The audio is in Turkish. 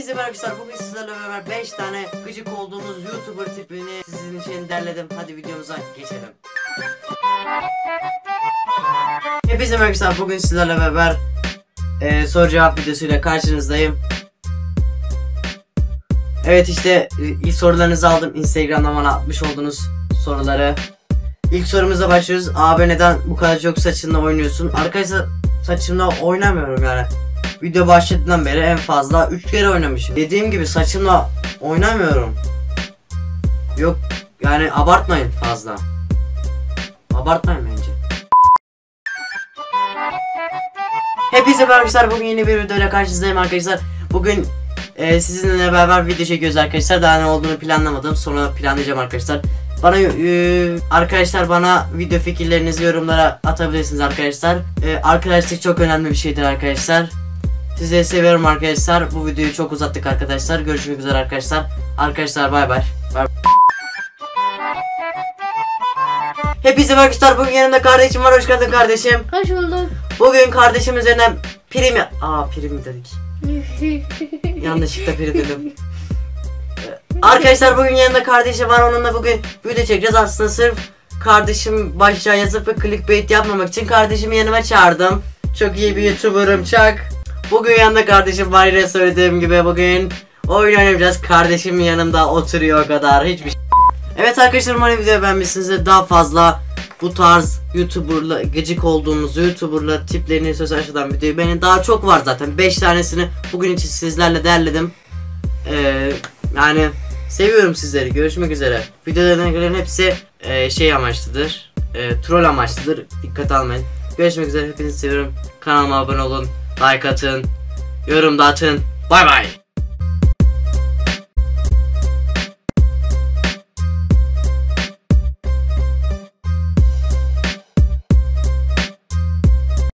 Hepinize merhaba arkadaşlar. Bugün sizlerle beraber 5 tane gıcık olduğunuz YouTuber tipini sizin için derledim. Hadi videomuza geçelim. Hepinize merhaba arkadaşlar. Bugün sizlerle beraber e, soru cevap videosuyla karşınızdayım. Evet işte e, ilk sorularınızı aldım. Instagram'dan bana atmış olduğunuz soruları. İlk sorumuza başlıyoruz. Abi neden bu kadar çok saçınla oynuyorsun? Arkadaşlar saçımla oynamıyorum yani. Video başladığından beri en fazla 3 kere oynamışım. Dediğim gibi saçımla oynamıyorum. Yok yani abartmayın fazla. Abartmayın bence. Hepinize merhaba arkadaşlar. Bugün yeni bir videoyla karşınızdayım arkadaşlar. Bugün e, sizinle beraber video çekiyoruz arkadaşlar. Daha ne olduğunu planlamadım. Sonra planlayacağım arkadaşlar. Bana e, arkadaşlar bana video fikirlerinizi yorumlara atabilirsiniz arkadaşlar. E, arkadaşlık çok önemli bir şeydir arkadaşlar. Sizleri seviyorum arkadaşlar. Bu videoyu çok uzattık arkadaşlar. Görüşmek üzere arkadaşlar. Arkadaşlar bay bay. Bay- Hepinize arkadaşlar. Bugün yanımda kardeşim var. Hoş geldin kardeşim. Hoş bulduk. Bugün kardeşim üzerinden prim ya- Aa prim dedik? Yanlışlıkla prim dedim. Arkadaşlar bugün yanımda kardeşim var. Onunla bugün video çekeceğiz. Aslında sırf kardeşim başlığa yazıp ve clickbait yapmamak için kardeşimi yanıma çağırdım. Çok iyi bir youtuberım Çak. Bugün yanında kardeşim var yine söylediğim gibi bugün oyun oynayacağız. Kardeşim yanımda oturuyor kadar. Hiçbir şey. Evet arkadaşlar umarım videoyu beğenmişsinizdir. Daha fazla bu tarz youtuberla gıcık olduğumuz youtuberla tiplerini söz aşağıdan videoyu beğenin. Daha çok var zaten. 5 tanesini bugün için sizlerle derledim. Ee, yani seviyorum sizleri. Görüşmek üzere. Videolarına gelen hepsi e, şey amaçlıdır. E, troll amaçlıdır. Dikkat almayın. Görüşmek üzere. Hepinizi seviyorum. Kanalıma abone olun. Like atın. Yorum da atın. Bay bay.